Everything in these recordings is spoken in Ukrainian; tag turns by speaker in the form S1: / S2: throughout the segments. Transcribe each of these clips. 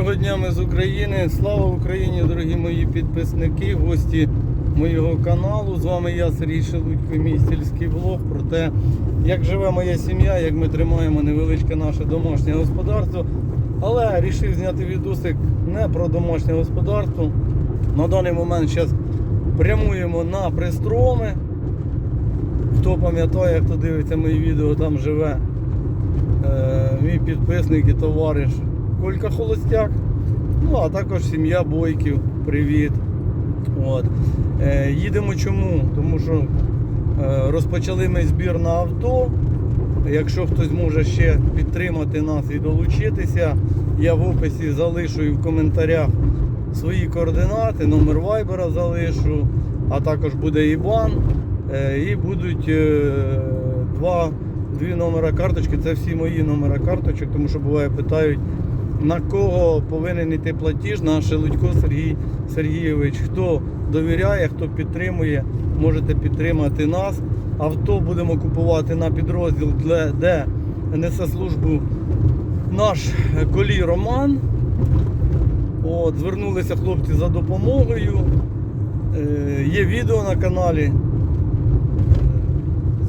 S1: Доброго дня ми з України. Слава Україні, дорогі мої підписники, гості моєго каналу. З вами я, Сергій Шелудько, мій сільський влог про те, як живе моя сім'я, як ми тримаємо невеличке наше домашнє господарство. Але рішив зняти відосик не про домашнє господарство. На даний момент зараз прямуємо на пристроми. Хто пам'ятає, хто дивиться мої відео, там живе е, мій підписник і товариш Колька Холостяк. Ну, а також сім'я Бойків. Привіт. От. Е, їдемо чому? Тому що е, розпочали ми збір на авто. Якщо хтось може ще підтримати нас і долучитися, я в описі залишу і в коментарях свої координати, номер вайбера залишу, а також буде ІБАН. Е, І будуть е, два, дві номера карточки. Це всі мої номера карточок, тому що буває питають, на кого повинен йти платіж, на Шелудько Сергій Сергійович. Хто довіряє, хто підтримує, можете підтримати нас. Авто будемо купувати на підрозділ, де несе службу наш колій Роман. От, звернулися хлопці за допомогою. Е, є відео на каналі.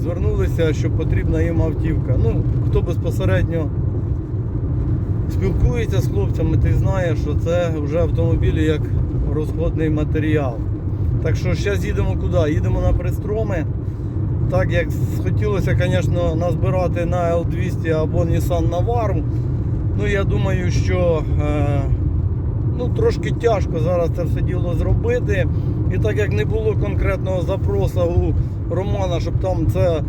S1: Звернулися, що потрібна їм автівка. Ну, хто безпосередньо спілкується з хлопцями, той знає, що це вже автомобілі як розходний матеріал. Так що зараз їдемо куди? Їдемо на пристроми. Так як хотілося, звісно, назбирати на L200 або Nissan Navara. Ну, я думаю, що е, ну, трошки тяжко зараз це все діло зробити. І так як не було конкретного запросу у Романа, щоб там це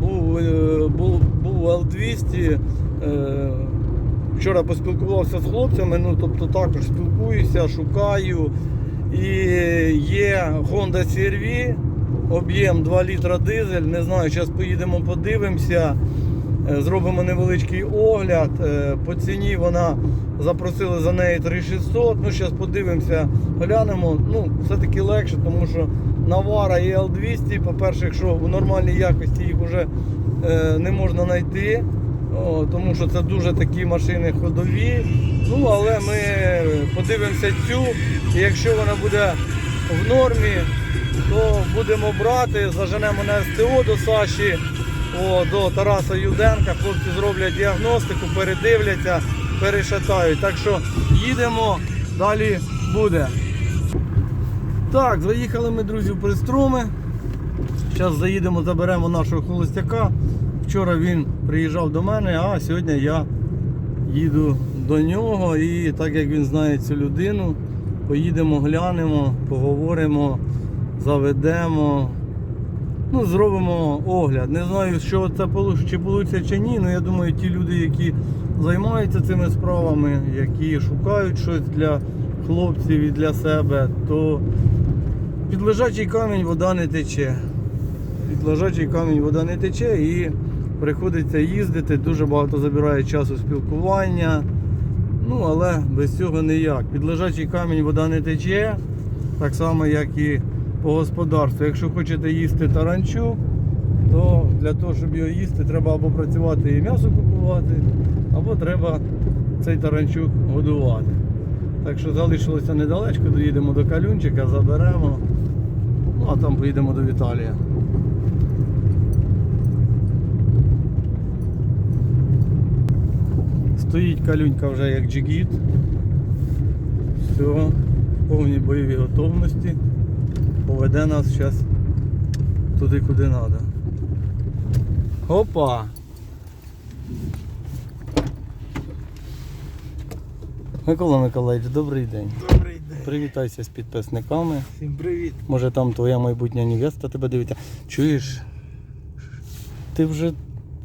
S1: був, е, був, був L200. е, Вчора поспілкувався з хлопцями, ну тобто також спілкуюся, шукаю. І є Honda CR-V, об'єм 2 літра дизель. Не знаю, зараз поїдемо, подивимося. Е, Зробимо невеличкий огляд. Е, По ціні вона запросили за неї 3600. Ну, зараз подивимося, глянемо. Ну, все-таки легше, тому що Навара і L200, по-перше, якщо в нормальній якості їх вже е, не можна знайти. О, тому що це дуже такі машини ходові. Ну, але ми подивимося цю, і якщо вона буде в нормі, то будемо брати, заженемо на СТО до Саші, о, до Тараса Юденка. Хлопці зроблять діагностику, передивляться, перешатають. Так що їдемо, далі буде. Так, заїхали ми, друзі, в пристроми. Зараз заїдемо, заберемо нашого холостяка. Вчора він приїжджав до мене, а сьогодні я їду до нього і так як він знає цю людину, поїдемо, глянемо, поговоримо, заведемо. Ну, зробимо огляд. Не знаю, що це вийде чи ні, але я думаю, ті люди, які займаються цими справами, які шукають щось для хлопців і для себе, то під лежачий камінь вода не тече. Під лежачий камінь вода не тече і приходиться їздити, дуже багато забирає часу спілкування. Ну, але без цього ніяк. Під лежачий камінь вода не тече, так само, як і по господарству. Якщо хочете їсти таранчук, то для того, щоб його їсти, треба або працювати і м'ясо купувати, або треба цей таранчук годувати. Так що залишилося недалечко, доїдемо до калюнчика, заберемо, ну а там поїдемо до Віталія. Стоїть калюнька вже як джигіт. Все, в повній бойовій готовності. Поведе нас зараз туди, куди треба. Опа! Микола Миколаївич, добрий день.
S2: Добрий день.
S1: Привітайся з підписниками.
S2: Всім привіт.
S1: Може там твоя майбутня невеста тебе дивиться. Чуєш? Ти вже.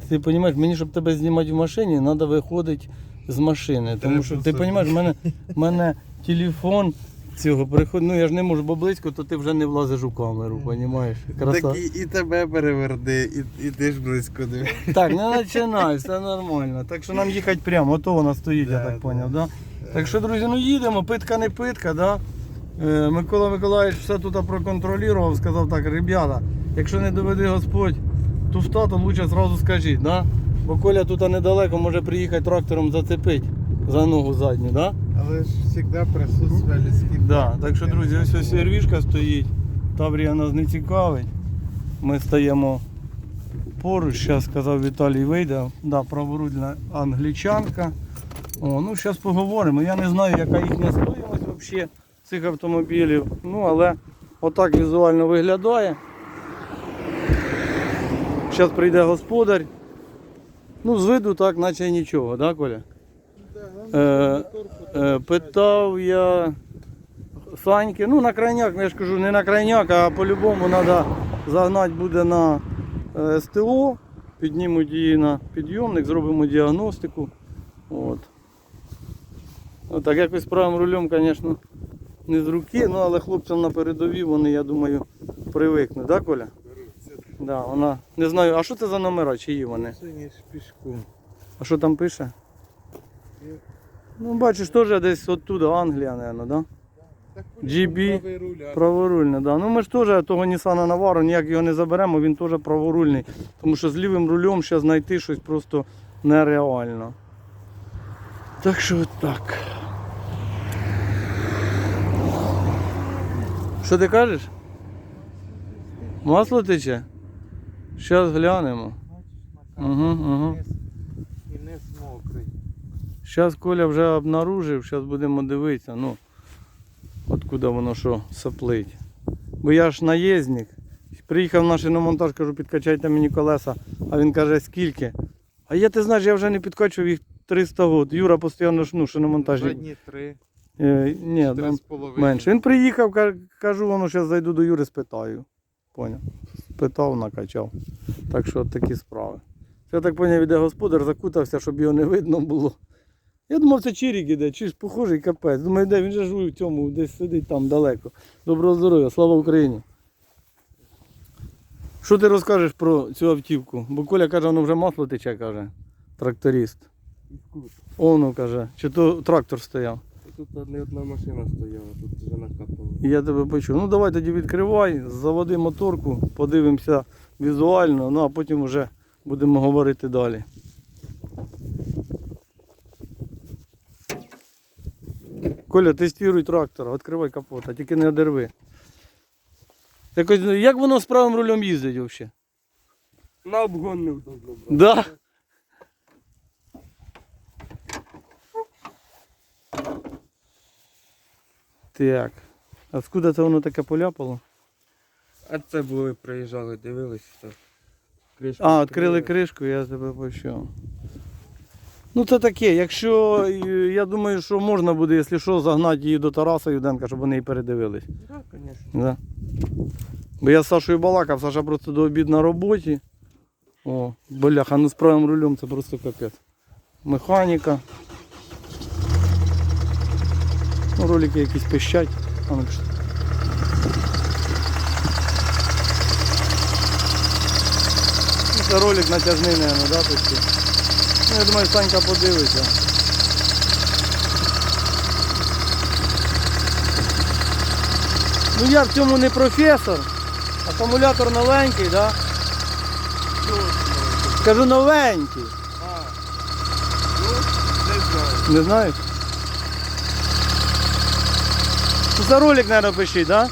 S1: Ти розумієш, мені, щоб тебе знімати в машині, треба виходити з машини. Тому що ти розумієш, в мене, в мене телефон цього приходить. Ну я ж не можу, бо близько, то ти вже не влазиш у камеру, розумієш? Краса.
S2: Так і, і тебе переверни, і, і ти ж близько диви.
S1: Так, не починай, все нормально. Так що нам їхати прямо, ото вона стоїть, я так зрозумів, да? Так що, друзі, ну їдемо, питка не питка, да? Е, Микола Миколаївич все тут проконтролював, сказав так, ребята, якщо не доведе Господь туфта, то лучше зразу скажіть, да? Бо Коля тут недалеко може приїхати трактором зацепити за ногу задню, да?
S2: Але ж завжди присутствує людський
S1: Да, так що, друзі, ось ось сервішка стоїть. Таврія нас не цікавить. Ми стаємо поруч, зараз сказав Віталій вийде. Да, праворульна англічанка. О, ну зараз поговоримо. Я не знаю, яка їхня стоїмость взагалі цих автомобілів. Ну, але отак візуально виглядає. Зараз прийде господар. Ну, з виду так, наче нічого, так, Коля? Е, Е, Питав я Саньки, ну на крайняк, я ж кажу, не на крайняк, а по-любому треба загнати буде на е, СТО, піднімуть її на підйомник, зробимо діагностику. От. Отак якось правим рулем, звісно, не з руки, ну але хлопцям на передовій вони, я думаю, привикнуть, так, Коля? Да, вона. Не знаю, а що це за номера, чиї вони?
S2: Це ніж пішком.
S1: А що там пише? Ну, бачиш, теж десь оттуда, Англія, мабуть, да? GB.
S2: правий руль,
S1: да. Ну ми ж теж того Nissan Navaro ніяк його не заберемо, він теж праворульний. Тому що з лівим рулем ще знайти щось просто нереально. Так що от так. Що ти кажеш? Масло тече? Зараз глянемо. Угу, угу.
S2: І не мокрий.
S1: Зараз Коля вже обнаружив, зараз будемо дивитися, ну, откуда воно що соплить. Бо я ж наїзник. Приїхав на шиномонтаж, кажу, підкачайте мені колеса. А він каже, скільки? А я ти знаєш, я вже не підкачував їх 300 років. Юра постійно ну, шиномонтажник.
S2: Задні три,
S1: Е, ні, там менше. Він приїхав, кажу, воно зараз зайду до Юри, спитаю. Поняв. Спитав, накачав. Так що такі справи. Це я так поняв, іде господар, закутався, щоб його не видно було. Я думав, це Чирік іде, чи ж похожий капець. Думаю, де він же ж у цьому, десь сидить там далеко. Доброго здоров'я, слава Україні. Що ти розкажеш про цю автівку? Бо Коля каже, воно вже масло тече, каже, тракторист. Оно каже, чи то трактор стояв.
S3: Тут не одна машина стояла, тут вже накапало.
S1: Я тебе почув. Ну давай тоді відкривай, заводи моторку, подивимося візуально, ну а потім вже будемо говорити далі. Коля, тестуй трактор, відкривай капота, тільки не одерви. Якось, ну, як воно з правим рулем їздить взагалі?
S3: На обгон невдобно, брат.
S1: Да? Так. А скуда це воно таке поляпало?
S3: А це були, приїжджали, дивились так. Кришку
S1: А, відкрили кришку, я тебе почув. Ну це таке, якщо е, я думаю, що можна буде, якщо що, загнати її до Тараса Юденка, щоб вони її передивились.
S3: Так, звісно.
S1: Да. Бо я з Сашою балакав, Саша просто до обід на роботі. О, бляха, ну з правим рулем це просто капець. Механіка. Ну, ролики якісь пищать. Ну? Ну, Це ролик натяжний, мабуть, да, почти? Ну, я думаю, Санька подивиться. Ну я в цьому не професор. Акумулятор новенький, да? Кажу новенький.
S3: А, ну, не знаю.
S1: Не знаєш? Ну, За ролик, мабуть, пишіть, да?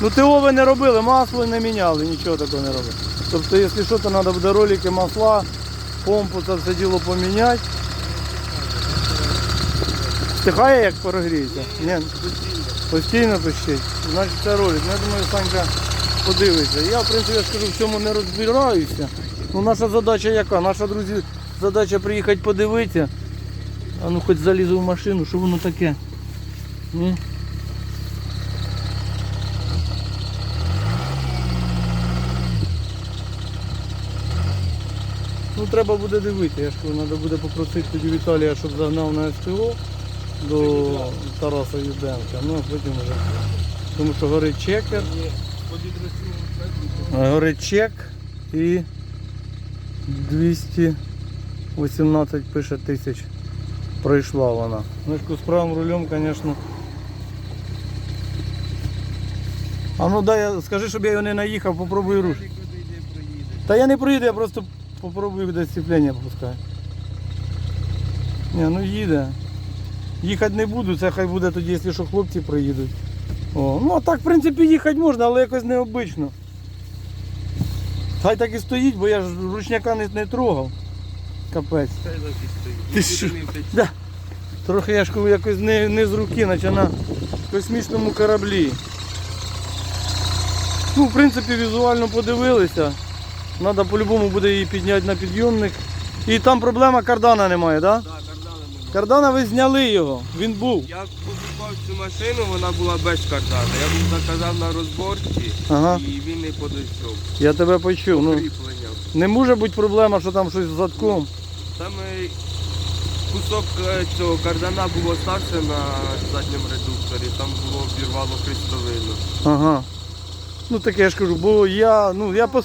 S1: Ну ТО ви не робили, масло не міняли, нічого такого не робили. Тобто, якщо що, то треба буде ролики, масла, помпу, це все діло поміняти. Стихає, як прогріється? Ні. Постійно пищить. Значить це ролик. Ну, я думаю, Санька подивиться. Я, в принципі, я ж кажу, в цьому не розбираюся. Ну, наша задача яка? Наша, друзі, задача приїхати подивитися. А ну хоч залізу в машину, що воно таке. Ні? Ну треба буде дивитися, я ж треба буде попросити тоді Віталія, щоб загнав на СТО до Тараса Юденка. Ну а потім вже. Тому що горить чекер. Горить чек і 218 пише тисяч пройшла вона. Мишку з правим рулем, звісно. А ну дай, скажи, щоб я його не наїхав, попробуй руш. Та я не проїду, я просто попробую де сцеплення пускаю. Ні, ну їде. їхати не буду, це хай буде тоді, якщо що хлопці приїдуть. О, ну а так, в принципі, їхати можна, але якось необично. Хай так і стоїть, бо я ж ручняка не, не трогав. Капець. Ти що? Да. Трохи я ж якось не, не з руки, наче на космічному кораблі. Ну, в принципі, візуально подивилися. Треба по-любому буде її підняти на підйомник. І там проблема кардана немає, так? Да?
S3: Так, кардана нема.
S1: Кардана ви зняли його, він був.
S3: Я покупав цю машину, вона була без кардана. Я був заказав на розборці
S1: Ага,
S3: і він не подійшов.
S1: я тебе почув. Ну, не може бути проблема, що там щось з задком.
S3: Там е, кусок е, цього кардана був остався на задньому редукторі, там було обірвало хрестовину.
S1: Ага. Ну таке я ж кажу, бо я, ну я пос...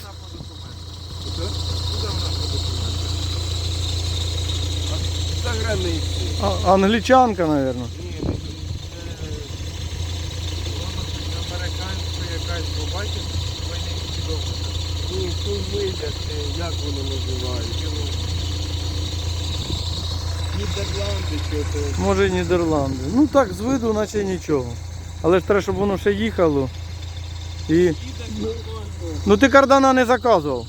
S3: За границі.
S1: А, англічанка, мабуть.
S3: Ні,
S2: Американська якась, побачив, війни відомо.
S3: Ні, тут вийдете, як воно називається? Нідерланди чи то.
S1: Може Нідерланди. Ну так, з виду, наче нічого. Але ж треба, щоб воно ще їхало. І... Ну ти кардана не заказував.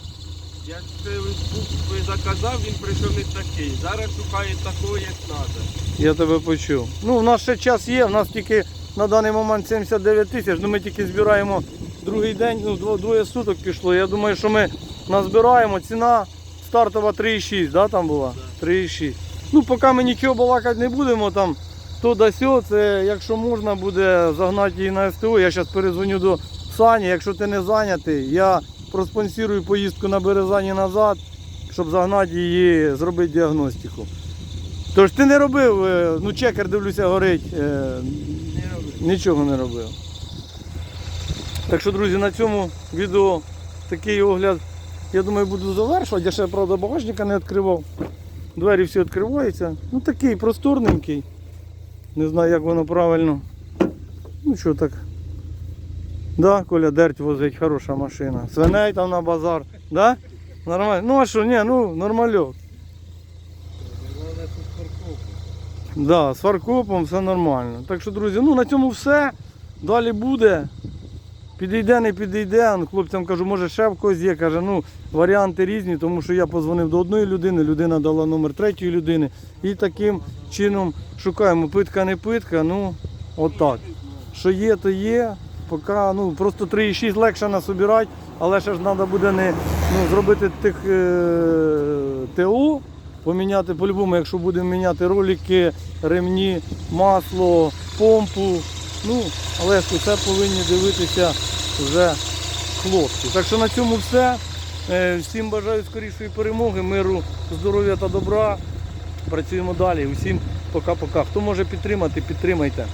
S3: Я це був заказав, він прийшов не такий. Зараз шукає такого, як треба.
S1: Я тебе почув. Ну, в нас ще час є, в нас тільки на даний момент 79 тисяч, ну ми тільки збираємо другий день, ну дво- двоє суток пішло. Я думаю, що ми назбираємо. Ціна стартова 3,6, да, там була? 3,6. Ну, поки ми нічого балакати не будемо, там то да сьо, це якщо можна буде загнати її на СТО. Я зараз перезвоню до Сані, якщо ти не зайнятий, я проспонсірую поїздку на Березані назад, щоб загнати її, зробити діагностику. Тож ти не робив, е, ну чекер дивлюся, горить.
S3: Не робив.
S1: Нічого не робив. Так що, друзі, на цьому відео такий огляд, я думаю, буду завершувати. Я ще, правда, багажника не відкривав. Двері всі відкриваються. Ну такий просторненький. Не знаю, як воно правильно. Ну що так. Да, Коля дерть возить, хороша машина. Свиней там на базар. Да? Нормально. Ну а що, ні, ну нормальок. Да, з фаркопом все нормально. Так що, друзі, ну на цьому все. Далі буде. Підійде, не підійде. Ну, хлопцям кажу, може ще в когось є. Каже, ну варіанти різні, тому що я позвонив до одної людини, людина дала номер третьої людини. І таким чином шукаємо. Питка, не питка, ну отак. Що є, то є. Поки, ну, просто 3,6 легше насобирати, але ще ж треба буде не, ну, зробити тих е, ТО, поміняти по-любому, якщо будемо міняти ролики, ремні, масло, помпу. Ну, але ж це повинні дивитися вже хлопці. Так що на цьому все. Е, Всім бажаю скорішої перемоги, миру, здоров'я та добра. Працюємо далі. Усім пока-пока. Хто може підтримати, підтримайте.